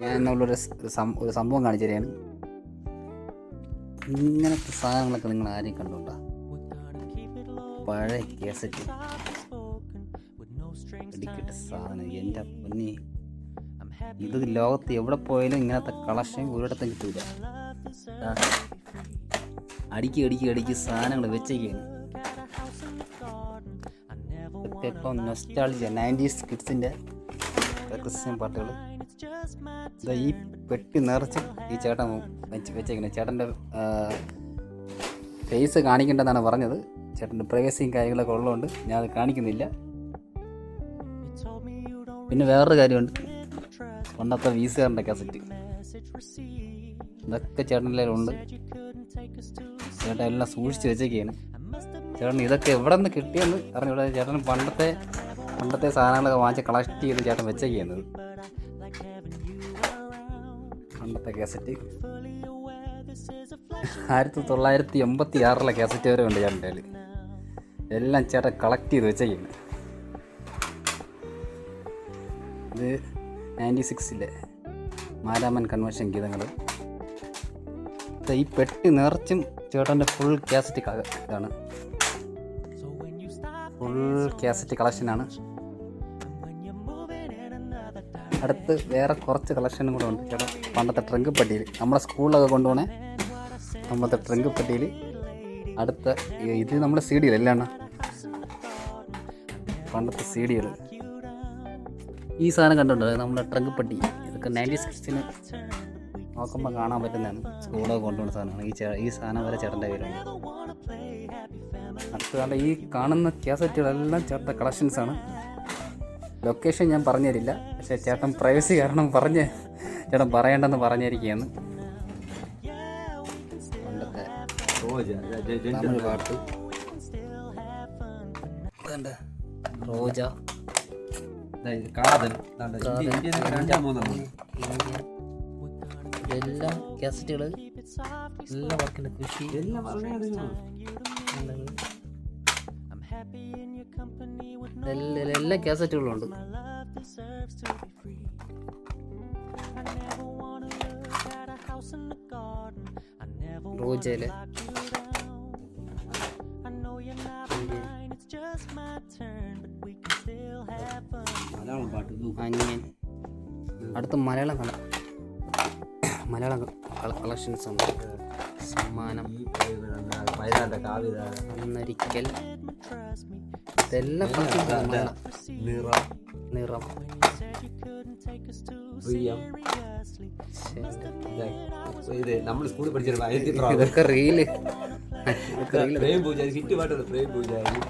ഞാൻ എന്നുള്ളൊരു ഒരു സംഭവം കാണിച്ചു തരാം ഇങ്ങനത്തെ സാധനങ്ങളൊക്കെ നിങ്ങൾ ആരെയും കണ്ടുകൊണ്ടാ? പഴയ കേസറ്റ്. ഇടിക്കിട്ട സാധനം. എന്റെ പൊന്നി. ഇത് ലോകത്ത് എവിടെ പോയാലും ഇങ്ങനത്തെ കളക്ഷൻ ഒരിടത്തും കിട്ടൂല. അടിക്കി അടിക്ക് അടിക്ക് സാധനങ്ങൾ വെച്ചേക്കാണ്. ഇപ്പം നൊസ്റ്റാളിജ നയന്റീസ് കിഡ്സിന്റെ ക്രിസ്ത്യൻ പാട്ടുകൾ. ഈ പെട്ടി നിറച്ച് ഈ ചേട്ടൻ വെച്ച് വെച്ചേക്കുന്നത് ചേട്ടന്റെ ഫേസ് കാണിക്കേണ്ടതെന്നാണ് പറഞ്ഞത്. ചേട്ടന്റെ പ്രൈവസിയും കാര്യങ്ങളൊക്കെ ഉള്ളതുകൊണ്ട് ഞാൻ അത് കാണിക്കുന്നില്ല. പിന്നെ വേറൊരു കാര്യമുണ്ട്. പണ്ടത്തെ വീസുകാരന്റെ കസറ്റ് ഇതൊക്കെ ചേട്ടന്റെ ഉണ്ട് ചേട്ടൻ എല്ലാം സൂക്ഷിച്ച് വെച്ചേക്കാണ്. ചേട്ടൻ ഇതൊക്കെ എവിടെ നിന്ന് കിട്ടിയെന്ന് അറിഞ്ഞൂടാ ചേട്ടൻ പണ്ടത്തെ പണ്ടത്തെ സാധനങ്ങളൊക്കെ വാങ്ങിച്ച് കളക്ട് ചെയ്ത് ചേട്ടൻ വെച്ചേക്കാണ്. ഇത്. പണ്ടത്തെ കാസറ്റ്. ആയിരത്തി തൊള്ളായിരത്തി എൺപത്തി ആറിലെ കാസറ്റ് വരെ ഉണ്ട് ഞാൻ കയ്യിൽ എല്ലാം ചേട്ടൻ കളക്ട് ചെയ്ത് വെച്ചേക്കാണ് ഇത് നയന്റി സിക്സിലെ മാരാമൻ കൺവെൻഷൻ ഗീതങ്ങൾ ഈ പെട്ടി നിറച്ചും ചേട്ടന്റെ ഫുൾ കാസറ്റ് ഇതാണ്. ഫുൾ കാസറ്റ് കളക്ഷനാണ് അടുത്ത് വേറെ കുറച്ച് കളക്ഷനും കൂടെ ഉണ്ട്. ചേട്ടാ പണ്ടത്തെ ട്രങ്ക് പെട്ടിയിൽ നമ്മുടെ സ്കൂളിലൊക്കെ കൊണ്ടുപോണേ. നമ്മളത്തെ ട്രങ്ക് പെട്ടിയിൽ അടുത്ത ഇത് നമ്മുടെ സി ഡിയിൽ അല്ലാണ് പണ്ടത്തെ സി ഡികൾ ഈ സാധനം കണ്ടിട്ടുണ്ട്? നമ്മുടെ ട്രങ്ക് പെട്ടി. ഇതൊക്കെ നയന്റി സിക്സിന് നോക്കുമ്പോൾ കാണാൻ പറ്റുന്നതാണ്. സ്കൂളൊക്കെ കൊണ്ടുപോകുന്ന സാധനമാണ് ഈ ഈ സാധനം വരെ ചേട്ടന്റെ കയ്യിലുണ്ട്. അടുത്തതാണ്ട് ഈ കാണുന്ന കാസറ്റുകളെല്ലാം ചേട്ടന്റെ കളക്ഷൻസാണ് ലൊക്കേഷൻ ഞാൻ പറഞ്ഞു തരില്ല പക്ഷേ ചേട്ടൻ പ്രൈവസി കാരണം പറഞ്ഞ് ചേട്ടൻ പറയേണ്ടെന്ന് പറഞ്ഞിരിക്കുകയാണ്. പണ്ടത്തെ തമിഴ് പാട്ട്. ഇതുണ്ട്. റോജ. കാതൽ. ഇന്ത്യ ഇതെല്ലാം കാസറ്റുകൾ എല്ലാം വർക്കിന്റെ കൃഷി. എല്ലാം എല്ലാ കാസറ്റുകളും ഉണ്ട് റോജയിലെ. അനിയൻ അടുത്ത മലയാളം കള മലയാളം കളക്ഷൻസ് ഉണ്ട് സമ്മാനം. അന്നരിക്കൽ ഇതെല്ലാം നിറം. നിറം. നമ്മൾ സ്കൂളിൽ പഠിച്ചിട്ടുണ്ട് ഇതൊക്കെ റീൽ പ്രേം പൂജാരി ഹിറ്റ് പാട്ടുണ്ട് പ്രേം പൂജാരി.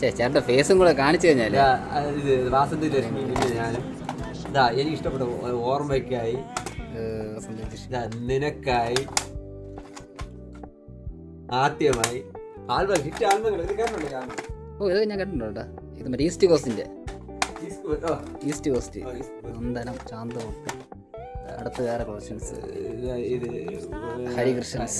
ചേട്ടന്റെ ഫേസും കൂടെ കാണിച്ചു കഴിഞ്ഞാൽ. ഇതാ, വാസന്തി ലക്ഷ്മി പിന്നെ ഞാനും. ഇതാ എനിക്ക് ഇഷ്ടപ്പെട്ട ഓർമ്മയ്ക്കായി. നിനക്കായി. ആദ്യമായി ആൽബം ഹിറ്റ് ആൽബങ്ങൾ ഇത് കേട്ടിട്ടുണ്ട് ഞാൻ ഓ ഇത് ഞാൻ കണ്ടിട്ടുണ്ട് കേട്ടോ. ഇത് മറ്റേ east കോസ്റ്റിന്റെ. East coast. Nandanam Chanthupottu അടുത്ത വേറെ ക്വസ്റ്റ്യൻസ് ഇത് ഹരികൃഷ്ണൻസ്.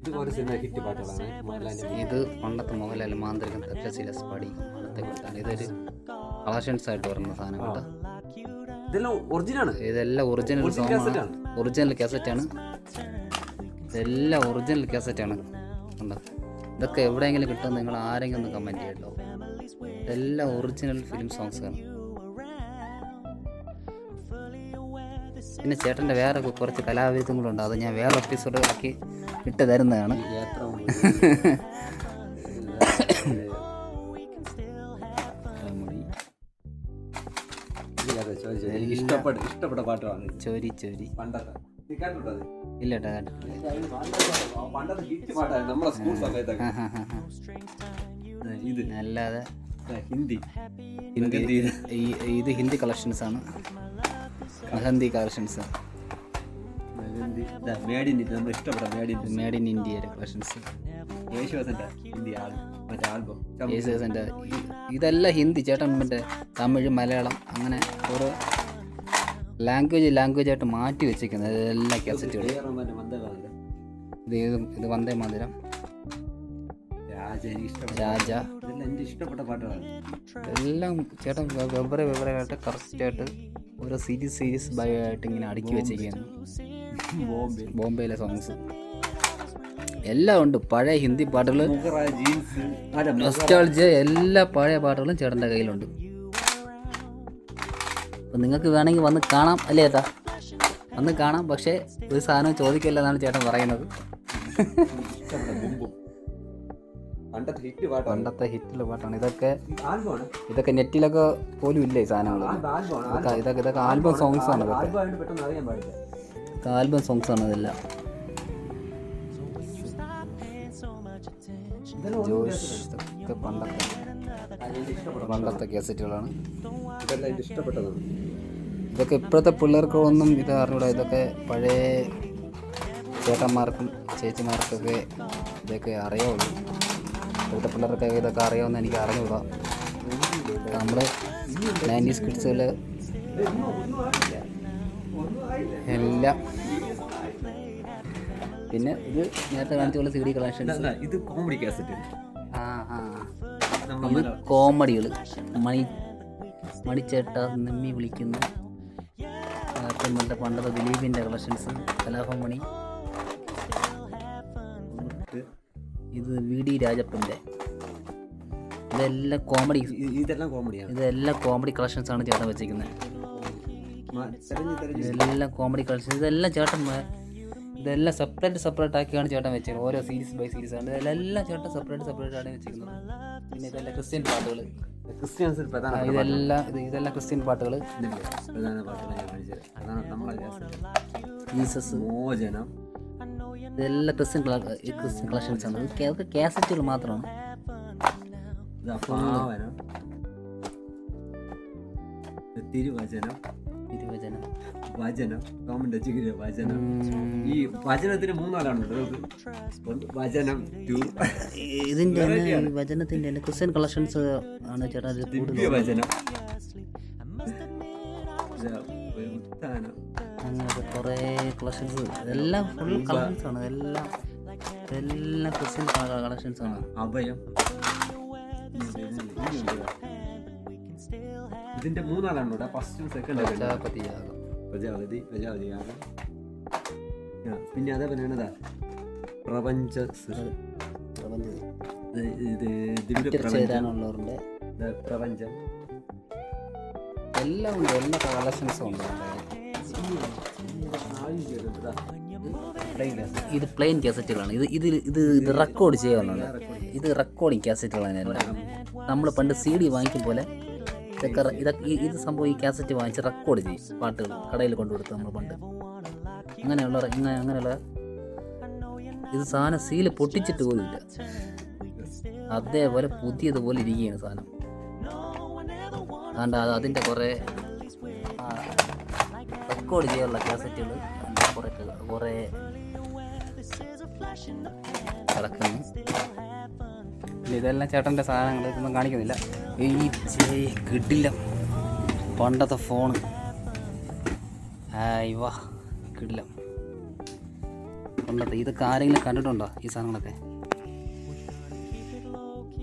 ഇത് കുറേ സിനിമ ഹിറ്റ് പാട്ടുകളാണ് ഇത് പണ്ടത്തെ മോഹൻലാൽ മാന്ത്രികം തക്ഷശില സ്ഫടികം അടുത്ത കൊടുത്താണ് ഇതൊരു കളക്ഷൻസ് ആയിട്ട് വരുന്ന സാധനം കേട്ടോ. ഇതെല്ലാം ഒറിജിനാണ് ഇതെല്ലാം ഒറിജിനൽ സോങ്ങാണ് ആണ്. ഒറിജിനൽ കാസറ്റാണ് ഇതെല്ലാം ഒറിജിനൽ കാസറ്റാണ് കണ്ടോ? ഇതൊക്കെ എവിടെയെങ്കിലും കിട്ടും നിങ്ങൾ ആരെങ്കിലും ഒന്ന് കമന്റ് ചെയ്യട്ടോ. ഇതെല്ലാം ഒറിജിനൽ ഫിലിം സോങ്സ് ആണ്. പിന്നെ ചേട്ടന്റെ വേറെ കുറച്ച് കലാവിധങ്ങളുണ്ട് അത് ഞാൻ വേറെ എപ്പിസോഡ് ആക്കി ഇട്ട് തരുന്നതാണ്. എനിക്ക് ഇഷ്ടപ്പെട്ട ഇഷ്ടപ്പെട്ട പാട്ടാണ് ചോരി ചോരി. പണ്ടത്തെ? ഇല്ല നമ്മളെ സ്കൂൾ സമയത്തൊക്കെ. ഇത്. അല്ലാതെ ഹിന്ദി. ഹിന്ദി ഇത്. ഹിന്ദി കളക്ഷൻസ് ആണ്. മെഹന്തി കളക്ഷൻസ്. മേഡ് ഇൻ നമ്മൾ ഇഷ്ടപ്പെട്ട മേഡ് ഇൻ മേഡ് ഇൻ ഇന്ത്യയുടെ കളക്ഷൻസ്. യേശുദാസന്റെ ഹിന്ദി മറ്റേ ആൽബം ഇതെല്ലാം ഹിന്ദി ചേട്ടൻ മറ്റേ തമിഴ് മലയാളം അങ്ങനെ ഓരോ ലാംഗ്വേജ് ലാംഗ്വേജ് ആയിട്ട് മാറ്റി വെച്ചിരിക്കുന്നത്. എല്ലാ കാസറ്റുകളും ഇത് ഏത് ഇത് വന്ദേ മാതരം രാജ. ഇഷ്ടപ്പെട്ട പാട്ടുകളാണ്. എല്ലാം ചേട്ടൻ വെവ്വേറെ വെവ്വേറെ ആയിട്ട് കറക്റ്റായിട്ട് ഓരോ സീരീസ് സീരീസ് ബൈ ആയിട്ട് ഇങ്ങനെ അടുക്കി വെച്ചിരിക്കുകയാണ്. ബോംബെ. ബോംബെയിലെ സോങ്സ് എല്ലാം ഉണ്ട്. പഴയ ഹിന്ദി പാട്ടുകൾ എല്ലാ പഴയ പാട്ടുകളും ചേട്ടന്റെ കയ്യിലുണ്ട്. അപ്പം നിങ്ങൾക്ക് വേണമെങ്കിൽ വന്ന് കാണാം. അല്ലേ ഏട്ടാ? വന്ന് കാണാം. പക്ഷേ ഒരു സാധനം ചോദിക്കില്ല എന്നാണ് ചേട്ടൻ പറയുന്നത്. പണ്ടത്തെ ഹിറ്റ് പാട്ടാണ്. ഇതൊക്കെ ഇതൊക്കെ നെറ്റിലൊക്കെ പോലും ഇല്ല സാധനങ്ങൾ ഇതൊക്കെ ഇതൊക്കെ ആൽബം സോങ്സ് ആണ് ഇതൊക്കെ. ആൽബം സോങ്സ് ആണ് ഇതെല്ലാം. ജോഷ് ഇതൊക്കെ പണ്ടത്തെ ഇഷ്ടപ്പെട്ട പണ്ടത്തെ കേസറ്റുകളാണ്. ഇതെല്ലാം ഇഷ്ടപ്പെട്ടതാണ് ഇതൊക്കെ ഇപ്പോഴത്തെ പിള്ളേർക്ക് ഒന്നും ഇത് അറിഞ്ഞൂടാ. ഇതൊക്കെ പഴയ ചേട്ടന്മാർക്കും ചേച്ചിമാർക്കൊക്കെ ഇതൊക്കെ അറിയാവുള്ളൂ. ഇപ്പോഴത്തെ പിള്ളേർക്ക് ഇതൊക്കെ അറിയാവുന്ന എനിക്ക് അറിഞ്ഞൂടാ. നമ്മൾ നയന്റീസ് കിഡ്സുകൾ എല്ലാം പിന്നെ ഇത് നേരത്തെ കാണിച്ചുള്ള സി ഡി കളക്ഷൻസ് ഇത് കോമഡി കാസറ്റ് ആ ആ ഇത് കോമഡികൾ മണി മണിച്ചേട്ട നിമ്മി വിളിക്കുന്നു. പിന്നെ പണ്ടത്തെ ദിലീപിന്റെ കളക്ഷൻസ് കലാഭമണി ഇത് വി ഡി രാജപ്പന്റെ ഇതെല്ലാം കോമഡി ഇതെല്ലാം കോമഡിയാണ് ഇതെല്ലാം കോമഡി കളക്ഷൻസ് ആണ് ചേട്ടൻ വെച്ചിരിക്കുന്നത്. ഇതെല്ലാം കോമഡി കളക്ഷൻസ് ഇതെല്ലാം ചേട്ടൻ ഇതെല്ലാം സെപ്പറേറ്റ് സെപ്പറേറ്റ് ആക്കിയാണ് ചേട്ടൻ വെച്ചിരിക്കുന്നത് ഓരോ സീരീസ് ബൈ സീരീസ് ആണ്. ഇതെല്ലാം ചേട്ടൻ സെപ്പറേറ്റ് സെപ്പറേറ്റ് ആണ് വെച്ചിരിക്കുന്നത് പിന്നെ ഇതെല്ലാം ക്രിസ്ത്യൻ പാട്ടുകൾ ക്രിസ്ത്യൻസ് പ്രധാന ഇതെല്ലാം ഇത് ഇതെല്ലാം ക്രിസ്ത്യൻ പാട്ടുകൾ? പ്രധാന പാട്ടുകൾ ജീസസ് മോചനം. ഇതെല്ലാം ക്രിസ്ത്യൻ ക്രിസ്ത്യൻ കളക്ഷൻസ് ആണ്. അതൊക്കെ കാസറ്റുകൾ മാത്രമാണ്. തിരുവചനം. തിരുവചനം. വചനം ടോമിന്റെ ചികിര വചനം. ഈ വചനത്തിന് മൂന്നാലാണ് ഒന്ന് വചനം ടു ഇതിന്റെ തന്നെ ക്രിസ്ത്യൻ കളക്ഷൻസ് ആണ് ചേട്ടാ ഇത് ഉത്ഥാനം. അങ്ങനത്തെ കുറേ കളക്ഷൻസ് എല്ലാം ഫുൾ കളക്ഷൻസ് ആണ്. എല്ലാം എല്ലാം ക്രിസ്ത്യൻ കളക്ഷൻസ് ആണ്. അഭയം. ഇതിന്റെ മൂന്നാലാണ് ഇവിടെ ഫസ്റ്റും സെക്കൻഡ് പ്രജാപതി പ്രജാപതി പിന്നെ പ്രപഞ്ച ഇത് പ്രപഞ്ചം. എല്ലാം ഉണ്ട്. എല്ലാ കളക്ഷൻസും ഉണ്ട്. ഇത് പ്ലെയിൻ കാസറ്റുകളാണ്. ഇത് ഇത് ഇത് ഇത് റെക്കോർഡ് ചെയ്യാനുള്ളത് ഇത് റെക്കോർഡിങ് കാസറ്റുകളാണ് നമ്മൾ പണ്ട് സി ഡി വാങ്ങിക്കും പോലെ ഇതൊക്കെ ഇതൊക്കെ ഇത് സംഭവം ഈ കാസറ്റ് വാങ്ങിച്ച് റെക്കോർഡ് ചെയ്യും. പാട്ടുകൾ കടയിൽ കൊണ്ടുകൊടുത്ത് നമ്മൾ പണ്ട്. അങ്ങനെയുള്ള ഇങ്ങനെ അങ്ങനെയുള്ള ഇത് സാധനം സീൽ പൊട്ടിച്ചിട്ട് പോലുമില്ല. അതേപോലെ പുതിയതുപോലെ ഇരിക്കുകയാണ് സാധനം. അതുകൊണ്ട് അത് അതിന്റെ കുറേ റെക്കോർഡ് ചെയ്യാനുള്ള കാസറ്റുകൾ കുറേ കുറേ കിടക്കുന്നു. ഇതെല്ലാം ചേട്ടന്റെ സാധനങ്ങൾ ഇതൊന്നും കാണിക്കുന്നില്ല. ചേ പണ്ടത്തെ ഫോണ്. വാ കിട്ടില്ല പണ്ടത്തെ ഇതൊക്കെ ആരെങ്കിലും കണ്ടിട്ടുണ്ടോ ഈ സാധനങ്ങളൊക്കെ?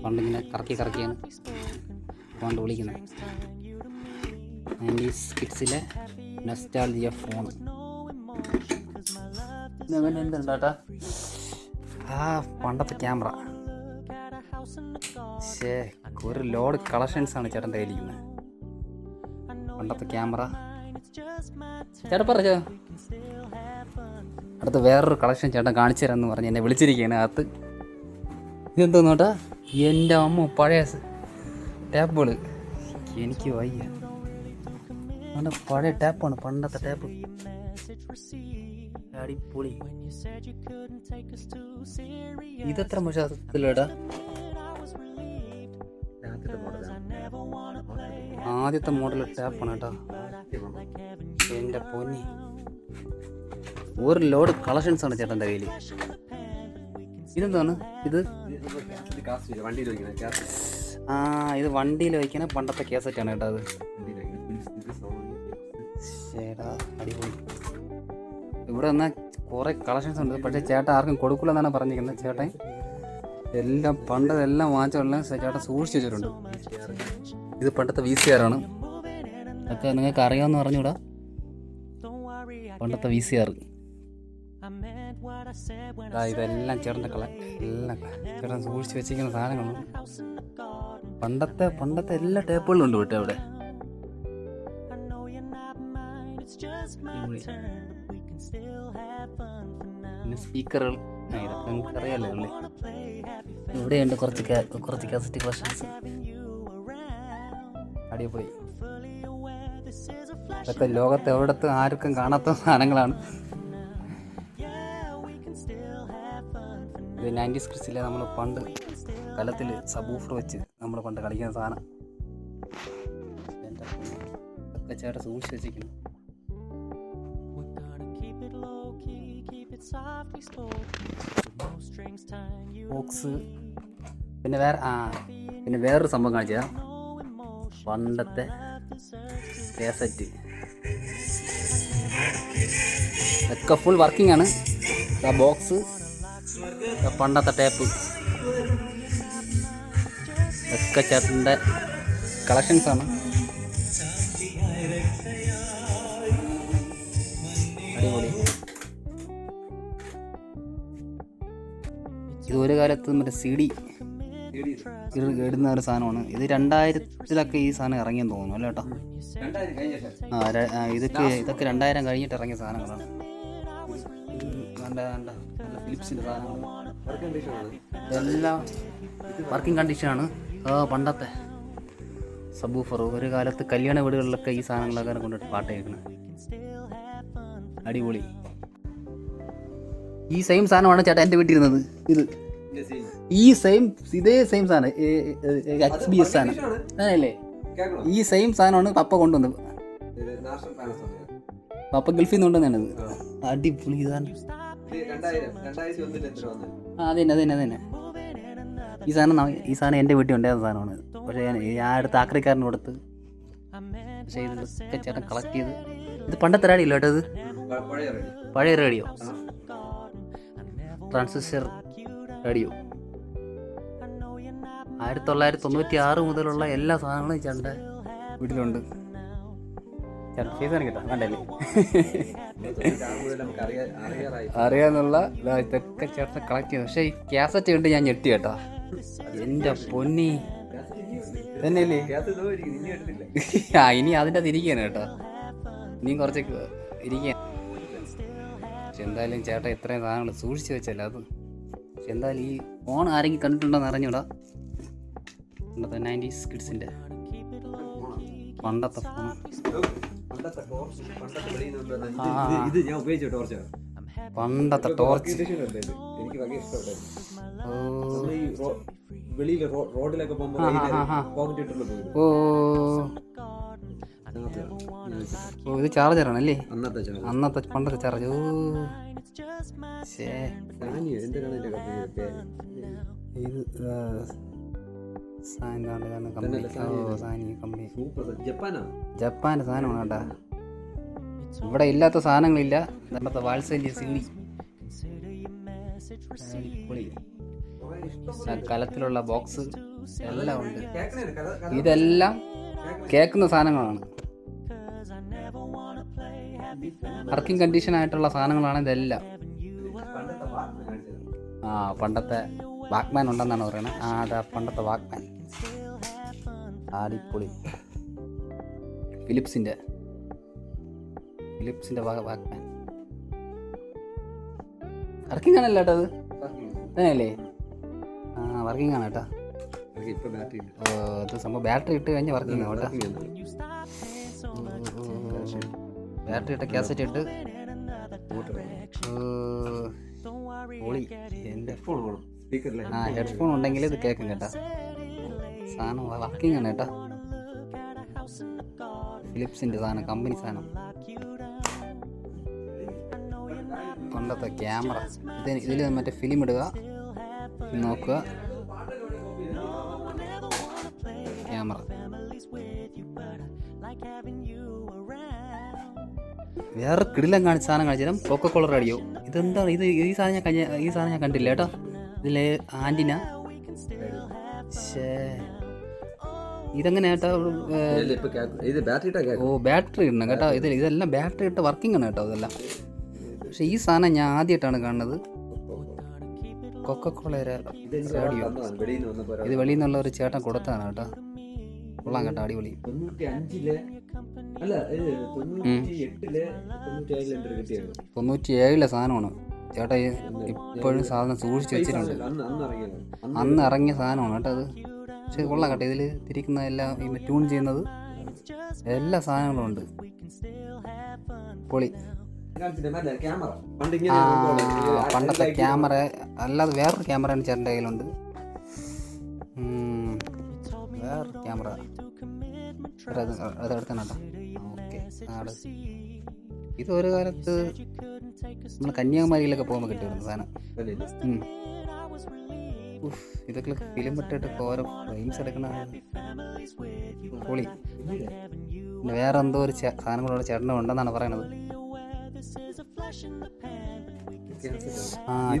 പണ്ടിങ്ങനെ കറക്കി കറക്കിയാണ് പണ്ട് വിളിക്കുന്നത്. നയന്റീസ് കിഡ്സിലെ നെസ്റ്റാൾജിയ ഫോൺ എന്തുണ്ടാട്ടാ? ആ പണ്ടത്തെ ക്യാമറ. ശേ ഒരു ലോഡ് കളക്ഷൻസ് ആണ് ചേട്ടൻ കയ്യിലിരിക്കുന്നത്. പണ്ടത്തെ ക്യാമറ. ചേട്ടൻ പറഞ്ഞോ അടുത്ത് വേറൊരു കളക്ഷൻ ചേട്ടൻ കാണിച്ചു തരാമെന്ന് പറഞ്ഞ് എന്നെ വിളിച്ചിരിക്കുകയാണ് അകത്ത്. ഇതെന്തോന്നു കേട്ടാ എന്റെ അമ്മ പഴയ ടാപ്പുകൾ എനിക്ക് വയ്യ. പഴയ ടാപ്പാണ് പണ്ടത്തെ ടാപ്പ്. അടിപൊളി. ഇതെത്ര മഷത്തിലേടാ രാത്രി മോഡലാണ് ആദ്യത്തെ മോഡൽ ടാപ്പാണ് കേട്ടോ. എന്റെ പൊന്നി. ഒരു ലോഡ് കളക്ഷൻസ് ആണ് ചേട്ടന്റെ കയ്യിൽ ഇതെന്താണ്? ഇത്? ആ ഇത് വണ്ടിയിൽ വയ്ക്കണ പണ്ടത്തെ കേസറ്റാണ് കേട്ടോ അത്. ഇവിടെ വന്നാൽ കുറേ കളക്ഷൻസ് ഉണ്ട്. പക്ഷേ ചേട്ടൻ ആർക്കും കൊടുക്കില്ല എന്നാണ് പറഞ്ഞിരിക്കുന്നത്. ചേട്ടൻ എല്ലാം പണ്ടതെല്ലാം വാങ്ങിച്ചെല്ലാം ചേട്ടൻ സൂക്ഷിച്ച് വെച്ചിട്ടുണ്ട്. ഇത് പണ്ടത്തെ വി സി ആർ ആണ്. ഒക്കെ നിങ്ങൾക്ക് അറിയാമെന്ന് പറഞ്ഞൂടാ പണ്ടത്തെ വി സി ആർ ഇതെല്ലാം ചേട്ടന്റെ കള എല്ലാം ചേട്ടൻ സൂക്ഷിച്ച് വെച്ചിരിക്കുന്ന സാധനങ്ങളാണ്. പണ്ടത്തെ പണ്ടത്തെ എല്ലാ ടേപ്പുകളും ഉണ്ട് കേട്ടോ അവിടെ. സ്പീക്കറുകൾ ഇവിടെയുണ്ട് കുറച്ച് കുറച്ച് കാസറ്റ് കളക്ഷൻസ് അടിപൊളി. ഇതൊക്കെ ലോകത്ത് എവിടത്തും ആർക്കും കാണാത്ത സാധനങ്ങളാണ്. ഇത് നയന്റീസ് ക്രിസിലെ നമ്മൾ പണ്ട് കലത്തിൽ സബൂഫർ വെച്ച് നമ്മൾ പണ്ട് കളിക്കുന്ന സാധനം. ചേട്ടൻ സൂക്ഷിച്ച് വെച്ചിരിക്കുന്നു. ബോക്സ് പിന്നെ വേറെ ആ പിന്നെ വേറൊരു സംഭവം കാണിച്ചു തരാം. പണ്ടത്തെ കേസറ്റ് ഒക്കെ ഫുൾ വർക്കിംഗ് ആണ്. ആ ബോക്സ് പണ്ടത്തെ ടേപ്പ് ഒക്കെ ചേട്ടന്റെ കളക്ഷൻസ് ഇത് ഒരു കാലത്ത് മറ്റേ സി ഡി ഇടുന്ന ഒരു സാധനമാണ്. ഇത് രണ്ടായിരത്തിലൊക്കെ ഈ സാധനം ഇറങ്ങിയെന്ന് തോന്നുന്നു അല്ലേ കേട്ടോ ആ ഇതൊക്കെ ഇതൊക്കെ രണ്ടായിരം കഴിഞ്ഞിട്ട് ഇറങ്ങിയ സാധനങ്ങളാണ്. ഫിലിപ്സിന്റെ സാധനങ്ങൾ ഇതെല്ലാം വർക്കിംഗ് കണ്ടീഷനാണ് പണ്ടത്തെ സബൂഫർ ഒരു കാലത്ത് കല്യാണ വീടുകളിലൊക്കെ ഈ സാധനങ്ങളൊക്കെ കൊണ്ടിട്ട് പാട്ട് കേൾക്കുന്നത് അടിപൊളി. ഈ സെയിം സാധനമാണ് ചേട്ടാ എന്റെ വീട്ടിൽ ഇരുന്നത് ഇത്. ഈ സെയിം ഇതേ സെയിം സാധനം. എക്സ് ബി എസ് സാധനം. അല്ലേ ഈ സെയിം സാധനമാണ് പപ്പ കൊണ്ടുവന്നത്. പപ്പ ഗൾഫിൽ നിന്ന് കൊണ്ടുവന്നാണ് അടിപൊളി ഇതാണ് അതന്നെ അതന്നെ അതന്നെ. ഈ സാധനം ഈ സാധനം എന്റെ വീട്ടിൽ ഉണ്ടായിരുന്ന സാധനമാണ്. പക്ഷേ ഞാൻ ഞാൻ അടുത്ത് ആക്രിക്കാരന് കൊടുത്ത് പക്ഷേ ഇതൊക്കെ ചേട്ടൻ കളക്ട് ചെയ്ത്. ഇത് പണ്ടത്തെ റേഡിയോ കേട്ടോ ഇത്? പഴയ റേഡിയോ ട്രാൻസിസ്റ്റർ റേഡിയോ ആയിരത്തി തൊള്ളായിരത്തി തൊണ്ണൂറ്റി ആറ് മുതലുള്ള എല്ലാ സാധനങ്ങളും ചേട്ടന്റെ വീട്ടിലുണ്ട്. അറിയാന്നുള്ള ഇതൊക്കെ ചേർത്ത് കളക്ട് ചെയ്തു. പക്ഷേ ഈ കാസറ്റ് കണ്ട് ഞാൻ ഞെട്ടി കേട്ടോ. എന്റെ പൊന്നി. തന്നെയല്ലേ? ആ ഇനി അതിന്റെ അത് ഇരിക്കുകയാണ് കേട്ടോ. ഇനിയും കുറച്ച് ഇരിക്കുക പക്ഷെ എന്തായാലും ചേട്ടാ ഇത്രയും സാധനങ്ങൾ സൂക്ഷിച്ചു വെച്ചല്ലോ അത്? പക്ഷെ എന്തായാലും ഈ ഫോൺ ആരെങ്കിലും കണ്ടിട്ടുണ്ടെന്ന് അറിഞ്ഞൂടാ. പണ്ടത്തെ നയന്റീസ് കിഡ്സിന്റെ പണ്ടത്തെ ഫോൺ ഇത് ഞാൻ ഉപയോഗിച്ച ടോർച്ചാണ് പണ്ടത്തെ ടോർച്ച് എനിക്ക് റോഡിലൊക്കെ ഓ. ഓ ഇത് ചാർജറാണല്ലേ അന്നത്തെ പണ്ടത്തെ ചാർജ് ഓ. സാനിയോ എന്തിനാണ് എന്റെ പേര് സൂപ്പർ ജപ്പാനാ? ജപ്പാന്റെ സാധനമാണ് കേട്ടാ. ഇവിടെ ഇല്ലാത്ത സാധനങ്ങളില്ല. നമ്മുടെ വാത്സല്യ സി ഡി അടിപൊളി കലത്തിലുള്ള ബോക്സ് എല്ലാം ഉണ്ട്. ഇതെല്ലാം കേൾക്കുന്ന സാധനങ്ങളാണ്. വർക്കിംഗ് കണ്ടീഷൻ ആയിട്ടുള്ള സാധനങ്ങളാണ് ഇതെല്ലാം. ആ പണ്ടത്തെ വാക്മാൻ ഉണ്ടെന്നാണ് പറയുന്നത്. ആ അതാ പണ്ടത്തെ വാക്മാൻ ആടിപ്പൊളി ഫിലിപ്സിന്റെ. ഫിലിപ്സിന്റെ വാക്മാൻ വർക്കിംഗ് ആണല്ലോ കേട്ടോ അത്? ആ വർക്കിംഗ് ആണ് കേട്ടോ. ഇത് ബാറ്ററി ഇട്ട് കഴിഞ്ഞാൽ വർക്കിംഗ് ആണ് കേട്ടോ. ബാറ്ററി ഇട്ട കാസറ്റ് ഇട്ട്. ആ ഹെഡ്ഫോൺ ഉണ്ടെങ്കിൽ ഇത് കേൾക്കും കേട്ടാ. സാധനം വർക്കിംഗ് ആണ് കേട്ടാ. ഫിലിപ്സിന്റെ സാധനം കമ്പനി സാധനം. പണ്ടത്തെ ക്യാമറ ഇത് ഇതിൽ മറ്റേ ഫിലിം ഇടുക നോക്കുക. വേറെ കിടിലം കാണിച്ച സാധനം കാണിച്ചു തരാം. കോക്കക്കോള റേഡിയോ ഇതെന്താണ്? ഇത് ഈ സാധനം ഞാൻ കഴിഞ്ഞ ഈ സാധനം ഞാൻ കണ്ടില്ല കേട്ടോ. ഇതിലെ ആന്റിന ഷേ ഇതെങ്ങനെ കേട്ടോ? കേക്ക്- ഇത് ബാറ്ററി കേക്ക്. ഓ ബാറ്ററി ഇടണം കേട്ടോ. ഇത് ഇതെല്ലാം ബാറ്ററി ഇട്ട് വർക്കിംഗ് ആണ് കേട്ടോ ഇതെല്ലാം. പക്ഷെ ഈ സാധനം ഞാൻ ആദ്യമായിട്ടാണ് കാണുന്നത്. ഒരാൾ. ഇത് വെളിയിൽ നിന്നുള്ള ഒരു ചേട്ടൻ കൊടുത്താണ് കേട്ടോ. കൊള്ളാം കേട്ടോ അടിപൊളി. തൊണ്ണൂറ്റി അഞ്ചിലെ തൊണ്ണൂറ്റി ഏഴിലെ സാധനമാണ്. ചേട്ടാ ഇപ്പോഴും സാധനം സൂക്ഷിച്ചു വെച്ചിട്ടുണ്ട്. അന്ന് ഇറങ്ങിയ സാധനമാണ് കേട്ടോ അത്. പക്ഷെ കൊള്ളാം കേട്ടോ. ഇതിൽ തിരിക്കുന്ന എല്ലാം ഈ ട്യൂൺ ചെയ്യുന്നത്. എല്ലാ സാധനങ്ങളും ഉണ്ട്. പൊളി. പണ്ടത്തെ ക്യാമറ. അല്ലാതെ വേറൊരു ക്യാമറയാണ് ചേട്ടന്റെ കയ്യിലുണ്ട്. വേറൊരു ക്യാമറ. അത് അതെടുക്കണം കേട്ടോ. ആട് ഇത് ഒരു കാലത്ത് നമ്മൾ കന്യാകുമാരിയിലൊക്കെ പോകുമ്പോൾ കിട്ടിയിരുന്നു സാധനം. ഉഫ്, ഇതൊക്കെ ഫിലിം ഇട്ടിട്ട് ഓരോ ഫ്രെയിംസ് എടുക്കണ പൊളി. പിന്നെ വേറെ എന്തോ ഒരു സാധനങ്ങളോട് സാധനം കൂടെ ചേട്ടന്റെ ഉണ്ടെന്നാണ് പറയണത്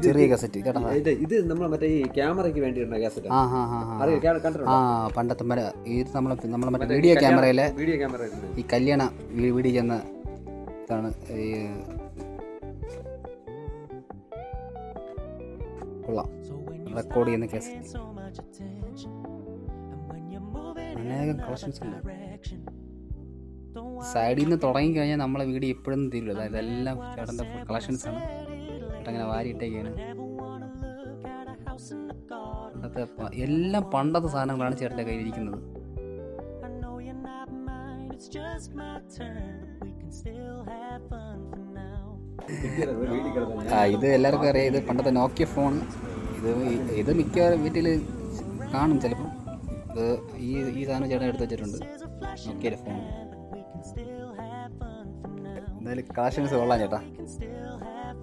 ചെറിയ കസറ്റ് ഇത് ഇത് നമ്മൾ മറ്റേ ഈ ക്യാമറയ്ക്ക് വേണ്ടിയിട്ടുള്ള കാസറ്റ് ആ ഹാ ഹാ ആ പണ്ടത്തെ മര ഇത് നമ്മളെ നമ്മളെ മറ്റേ വീഡിയോ ക്യാമറയിലെ വീഡിയോ ക്യാമറ. ഈ കല്യാണ വീഡിയോ ചെയ്യുന്ന ഇതാണ് ഈ കൊള്ളാം. റെക്കോർഡ് ചെയ്യുന്ന കേസ് അനേകം കളക്ഷൻസ് ഉണ്ട്. സൈഡിൽ നിന്ന് തുടങ്ങി കഴിഞ്ഞാൽ നമ്മളെ വീട് എപ്പോഴും തീരുള്ളൂ അതായത് എല്ലാം ചേട്ടന്റെ കളക്ഷൻസ് ആണ്. അങ്ങനെ വാരിയിട്ടേക്കാണ്. പ- എല്ലാം പണ്ടത്തെ സാധനങ്ങളാണ് ചേട്ടന്റെ കയ്യിലിരിക്കുന്നത്. ആ ഇത് എല്ലാവർക്കും അറിയാം. ഇത് പണ്ടത്തെ നോക്കിയ ഫോൺ ഇത് ഇത് മിക്ക വീട്ടിൽ കാണും ചിലപ്പം. ഇത് ഈ ഈ സാധനം ചേട്ടൻ എടുത്ത് വെച്ചിട്ടുണ്ട്. നോക്കിയ ഫോൺ എന്തായാലും കളക്ഷൻസ് കൊള്ളാം ചേട്ടാ.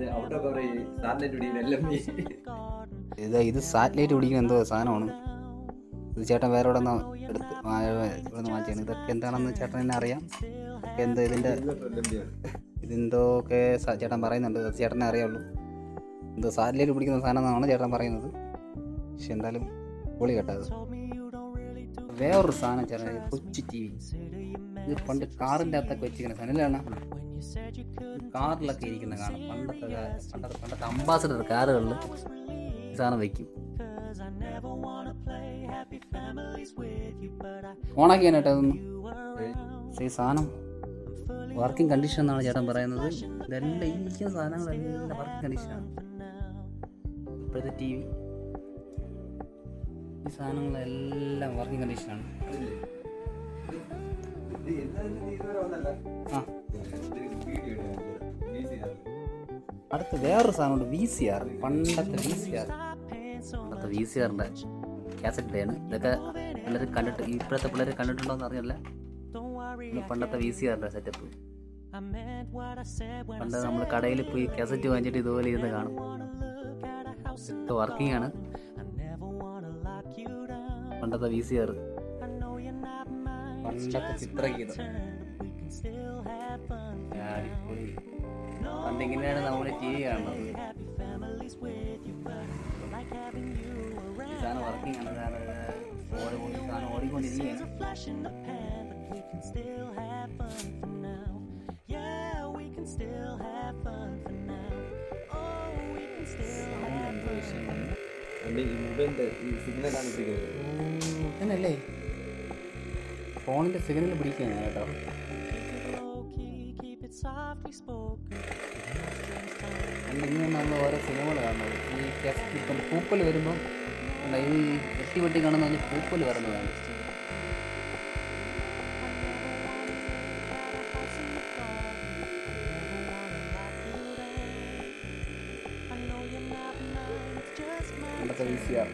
ഇത് ഔട്ട് ഓഫ് സാറ്റലൈറ്റ് എല്ലാം ഇത് ഇത് സാറ്റലൈറ്റ് പിടിക്കുന്ന എന്തോ സാധനമാണ്. ഇത് ചേട്ടൻ വേറെ ഇവിടെ നിന്ന് എടുത്ത് ഇവിടെ നിന്ന് വാങ്ങിച്ചാണ് ഇതൊക്കെ എന്താണെന്ന് ചേട്ടൻ തന്നെ അറിയാം. ഇതൊക്കെ എന്തോ ഇതിന്റെ ഇതെന്തോ ഒക്കെ ചേട്ടൻ പറയുന്നുണ്ട്. അത് ചേട്ടനെ അറിയാവുള്ളൂ എന്തോ സാറ്റലൈറ്റ് പിടിക്കുന്ന സാധനം എന്നാണ് ചേട്ടൻ പറയുന്നത്. പക്ഷെ എന്തായാലും പൊളി കേട്ടത് വേറൊരു സാധനം ചേർന്നത് കൊച്ചു ടി വി. ഇത് പണ്ട് കാറിന്റെ അകത്തൊക്കെ വെച്ചിരിക്കുന്ന സാധനം. കാറിലൊക്കെ ഇരിക്കുന്ന കാണാം പണ്ടത്തെ പണ്ടത്തെ പണ്ടത്തെ അംബാസഡർ കാറുകളിൽ സാധനം ഈ സാധനം വർക്കിംഗ് കണ്ടീഷൻ എന്നാണ് ചേട്ടൻ പറയുന്നത്. ഇതെല്ലാം ഇരിക്കുന്ന സാധനങ്ങളെല്ലാം വർക്കിംഗ് കണ്ടീഷനാണ് ഇപ്പോഴത്തെ ടി വി. ഈ സാധനങ്ങളെല്ലാം വർക്കിംഗ് കണ്ടീഷനാണ്. ആ. അടുത്ത വേറൊരു സാധനമുണ്ട് വി സി ആർ പണ്ടത്തെ വി സി ആർ പണ്ടത്തെ വി സി ആറിന്റെ കാസറ്റ് ഡേ ആണ് ഇതൊക്കെ പിള്ളേർ കണ്ടിട്ട് ഇപ്പോഴത്തെ പിള്ളേർ കണ്ടിട്ടുണ്ടോ എന്ന് അറിയില്ല പണ്ടത്തെ വി സി ആറിന്റെ സെറ്റപ്പ് പണ്ട് നമ്മൾ കടയിൽ പോയി കാസറ്റ് വാങ്ങിച്ചിട്ട് ഇതുപോലെ ഇരുന്ന് കാണും. വർക്കിംഗ് ആണ്. പണ്ടത്തെ വി സി ആർ പണ്ടത്തെ ചിത്രഗീതം. അടിപൊളി. പണ്ട് ഇങ്ങനെയാണ് നമ്മൾ ടി വി കാണുന്നത്. സാധനം വർക്കിംഗ് ആണ്. സാധനം ഓടി ഓടി സാധനം ഓടിക്കൊണ്ടിരിക്കുകയാണ്. Sound അങ്ങനല്ലേ ഫോണിന്റെ സിഗ്നൽ പിടിക്കുകയാണ് കേട്ടോ. ഇങ്ങനെ നമ്മൾ ഓരോ സിനിമകൾ കാണുന്നത്. ഈ ഇപ്പം പൂപ്പൽ വരുമ്പം ഈ വെട്ടി വെട്ടി കാണുന്ന പൂപ്പൽ വരുന്നതാണ്. Yeah.